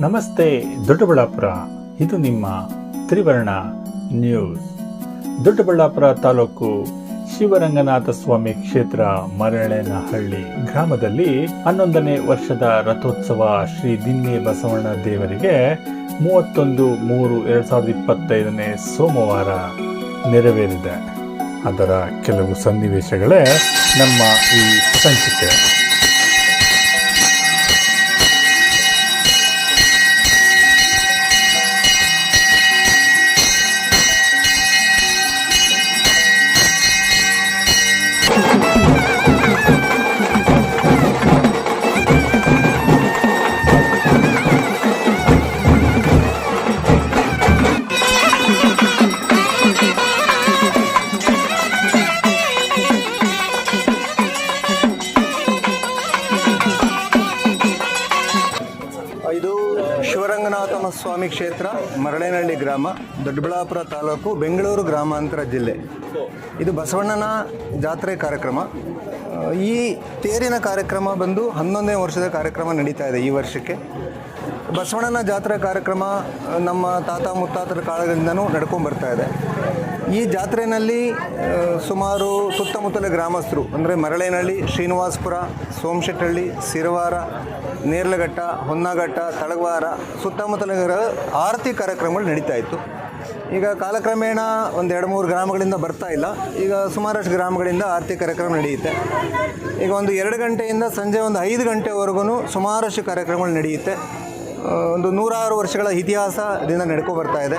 ನಮಸ್ತೆ ದೊಡ್ಡಬಳ್ಳಾಪುರ, ಇದು ನಿಮ್ಮ ತ್ರಿವರ್ಣ ನ್ಯೂಸ್. ದೊಡ್ಡಬಳ್ಳಾಪುರ ತಾಲೂಕು ಶಿವರಂಗನಾಥ ಸ್ವಾಮಿ ಕ್ಷೇತ್ರ ಮರಳೆನಹಳ್ಳಿ ಗ್ರಾಮದಲ್ಲಿ ಹನ್ನೊಂದನೇ ವರ್ಷದ ರಥೋತ್ಸವ ಶ್ರೀ ದಿನ್ನೆ ಬಸವಣ್ಣ ದೇವರಿಗೆ ಮೂವತ್ತೊಂದು ಮೂರು ಎರಡ್ ಸಾವಿರದ ಇಪ್ಪತ್ತೈದನೇ ಸೋಮವಾರ ನೆರವೇರಿದೆ. ಅದರ ಕೆಲವು ಸನ್ನಿವೇಶಗಳೇ ನಮ್ಮ ಈ ಸಂಚಿಕೆ. ಶಿವರಂಗನಾಥನ ಸ್ವಾಮಿ ಕ್ಷೇತ್ರ, ಮರಳೇನಹಳ್ಳಿ ಗ್ರಾಮ, ದೊಡ್ಡಬಳ್ಳಾಪುರ ತಾಲೂಕು, ಬೆಂಗಳೂರು ಗ್ರಾಮಾಂತರ ಜಿಲ್ಲೆ. ಇದು ಬಸವಣ್ಣನ ಜಾತ್ರೆ ಕಾರ್ಯಕ್ರಮ. ಈ ತೇರಿನ ಕಾರ್ಯಕ್ರಮ ಬಂದು ಹನ್ನೊಂದನೇ ವರ್ಷದ ಕಾರ್ಯಕ್ರಮ ನಡೀತಾ ಇದೆ ಈ ವರ್ಷಕ್ಕೆ. ಬಸವಣ್ಣನ ಜಾತ್ರೆ ಕಾರ್ಯಕ್ರಮ ನಮ್ಮ ತಾತ ಮುತ್ತಾತರ ಕಾಲದಿಂದನೂ ನಡ್ಕೊಂಡು ಬರ್ತಾ ಇದೆ. ಈ ಜಾತ್ರೆಯಲ್ಲಿ ಸುಮಾರು ಸುತ್ತಮುತ್ತಲ ಗ್ರಾಮಸ್ಥರು, ಅಂದರೆ ಮರಳೇನಹಳ್ಳಿ, ಶ್ರೀನಿವಾಸಪುರ ಸೋಮಶೆಟ್ಟಹಳ್ಳಿ ಸಿರವಾರ, ನೇರ್ಲಘಟ್ಟ, ಹೊನ್ನಘಟ್ಟ, ತಳಗವಾರ ಸುತ್ತಮುತ್ತಲ ಆರತಿ ಕಾರ್ಯಕ್ರಮಗಳು ನಡೀತಾ ಇತ್ತು. ಈಗ ಕಾಲಕ್ರಮೇಣ ಒಂದು ಎರಡು ಮೂರು ಗ್ರಾಮಗಳಿಂದ ಬರ್ತಾ ಇಲ್ಲ. ಈಗ ಸುಮಾರಷ್ಟು ಗ್ರಾಮಗಳಿಂದ ಆರತಿ ಕಾರ್ಯಕ್ರಮ ನಡೆಯುತ್ತೆ. ಈಗ ಒಂದು ಎರಡು ಗಂಟೆಯಿಂದ ಸಂಜೆ ಒಂದು ಐದು ಗಂಟೆವರೆಗೂ ಸುಮಾರಷ್ಟು ಕಾರ್ಯಕ್ರಮಗಳು ನಡೆಯುತ್ತೆ. ಒಂದು ನೂರಾರು ವರ್ಷಗಳ ಇತಿಹಾಸದಿಂದ ನಡ್ಕೊ ಬರ್ತಾ ಇದೆ.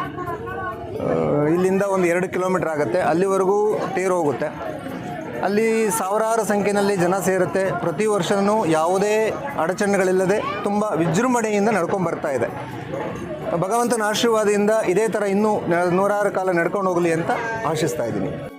ಇಲ್ಲಿಂದ ಒಂದು ಎರಡು ಕಿಲೋಮೀಟ್ರ್ ಆಗುತ್ತೆ. ಅಲ್ಲಿವರೆಗೂ ತೇರು ಹೋಗುತ್ತೆ. ಅಲ್ಲಿ ಸಾವಿರಾರು ಸಂಖ್ಯೆಯಲ್ಲಿ ಜನ ಸೇರುತ್ತೆ. ಪ್ರತಿ ವರ್ಷವೂ ಯಾವುದೇ ಅಡಚಣೆಗಳಿಲ್ಲದೆ ತುಂಬ ವಿಜೃಂಭಣೆಯಿಂದ ನಡ್ಕೊಂಡು ಬರ್ತಾ ಇದೆ. ಭಗವಂತನ ಆಶೀರ್ವಾದದಿಂದ ಇದೇ ಥರ ಇನ್ನೂ ನೂರಾರು ಕಾಲ ನಡ್ಕೊಂಡು ಹೋಗಲಿ ಅಂತ ಆಶಿಸ್ತಾ ಇದ್ದೀನಿ.